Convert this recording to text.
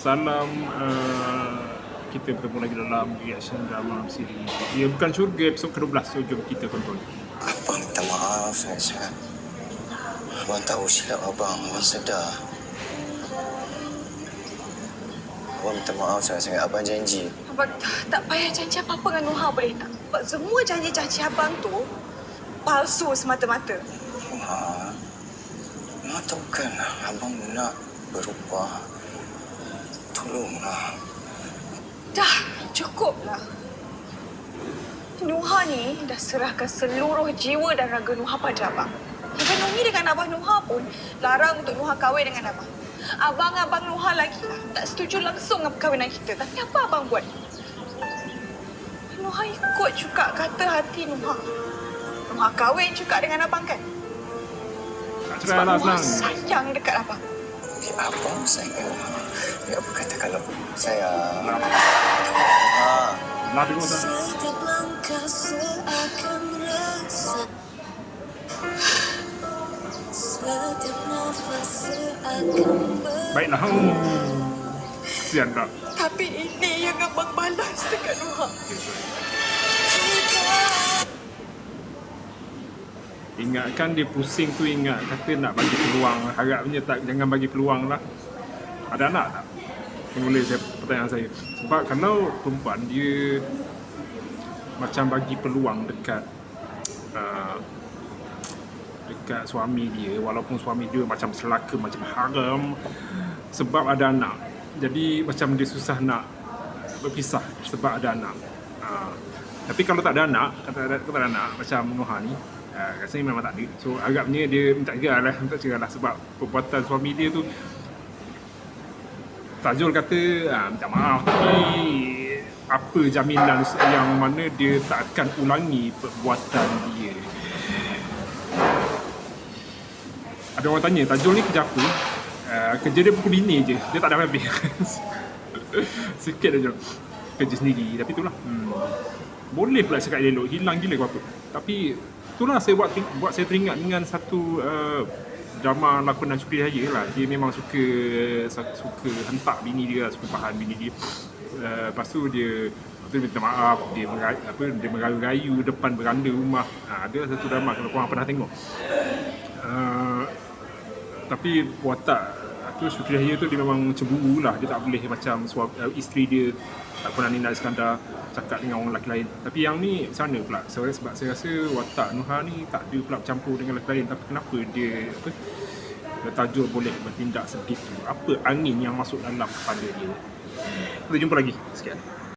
Salam uh, Kita bertemu lagi dalam reaction drama siri Dia bukan syurga episod ke-12 So jom kita tonton Abang minta maaf sangat-sangat. Abang tahu silap abang. Abang sedar. Abang minta maaf sangat-sangat. Abang janji. Abang tak payah janji apa-apa dengan Nuha boleh tak? Sebab semua janji-janji abang tu palsu semata-mata. Ma, Ma tahu kan abang nak berubah. Tolonglah. Dah, cukuplah. Nuha ni dah serahkan seluruh jiwa dan raga Nuha pada abang. Even Umi dengan Abang Nuha pun larang untuk Nuha kahwin dengan abang. Abang-abang Nuha lagi lah tak setuju langsung dengan perkahwinan kita. Tapi apa abang buat? Nuha ikut juga kata hati Nuha. Nuha kahwin juga dengan abang kan? Tak Sebab Nuha senang sayang dekat abang. Okay, abang sayang Ma. Ya, apa kata kalau sayang? Ma, tengok dah Setiap langkah seakan rasa Setiap nafas seakan ber Baiklah hmm. Kesian tak Tapi ini yang abang balas dekat Nuha. Ingatkan dia pusing tu ingat Kata nak bagi peluang. Harapnya tak Jangan bagi peluang lah. Ada anak tak? Penulis saya, pertanyaan saya. Sebab kalau perempuan dia Macam bagi peluang dekat uh, Dekat suami dia Walaupun suami dia macam selaka Macam haram Sebab ada anak. Jadi macam dia susah nak Berpisah Sebab ada anak. Uh, Tapi kalau tak ada anak Kata ada, kata ada anak Macam Noha ni uh, Rasanya memang tak ada So harapnya dia minta cerai lah Minta cerai lah Sebab perbuatan suami dia tu Tajul kata ah, minta maaf tapi apa jaminan yang mana dia tak akan ulangi perbuatan dia. Ada orang tanya, Tajul ni kerja apa? Uh, kerja dia pukul bini je. Dia tak ada habis. Sikit aja. Kerja sendiri. Tapi itulah. Hmm. Boleh pula cakap elok. Hilang gila ke apa. Tapi itulah saya buat buat saya teringat dengan satu uh, drama lakonan Syukri Haya lah. Dia memang suka suka hentak bini dia, suka pahan bini dia. Uh, lepas tu dia tu dia minta maaf, dia merayu, apa, dia merayu-rayu depan beranda rumah. Ha, ada satu drama kalau korang pernah tengok. Uh, tapi watak tu Syukri Yahya tu dia memang cemburu lah. Dia tak boleh macam suami, uh, isteri dia ataupun Nina Iskandar cakap dengan orang lelaki lain. Tapi yang ni mana pula? So, sebab saya rasa watak Nuha ni tak ada pula bercampur dengan lelaki lain. Tapi kenapa dia apa Tajul boleh bertindak sebegitu? Apa angin yang masuk dalam kepala dia? Kita jumpa lagi. Sekian.